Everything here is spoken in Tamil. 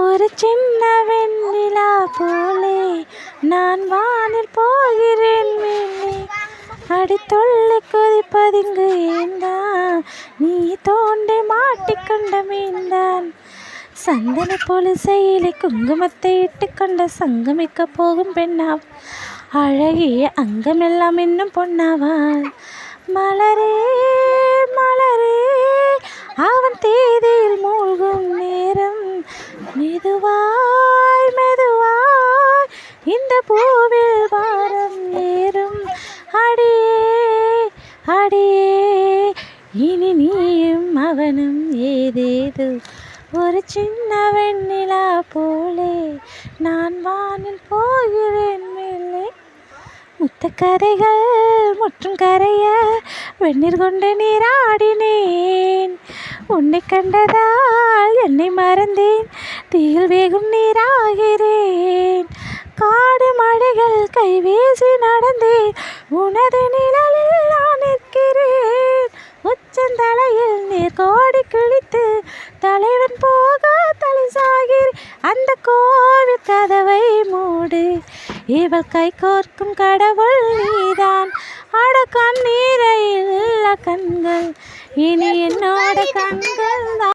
ஒரு சின்ன வெண்ணிலா போலே நான் வானில் போகிறேன் மேலே அடித்துள்ளி கொதிப்பதிங்கு ஏந்தான் நீ தோண்டி மாட்டிக்கொண்ட மீந்தான். சந்தன பொலிசையிலே குங்குமத்தை இட்டுக்கொண்ட சங்கமிக்க போகும் பெண்ணா அழகிய அங்கமெல்லாம் இன்னும் பொன்னாவாள். மலரே மெதுவாய் மெதுவாய் இந்த பூவில் வாரம் நேரும் அடியே அடியே இனி நீயும் அவனும் ஏதேது. ஒரு சின்ன வெண்ணிலா போலே நான் வானில் போகிறேன் மேலே. முத்தக்கதைகள் முற்றும் கரைய வெந்நீர் கொண்டு நீராடினேன். உன்னை கண்டதால் என்னை மறந்தேன். தீயில் வேகும் நீராகிறேன். காடு மழைகள் கைவேசி நடந்தேன். உனது நிழலில் நான் நிற்கிறேன். உச்சந்தலையில் நீர் கோடி கிழித்து தலைவன் போக தலை சாகிறேன். அந்த கோவில் கதவை மூடு. இவள் கை கோர்க்கும் கடவுள் நீதான். அட கண்ணீரை இல்ல கண்கள் இனி என்னோட கண்கள்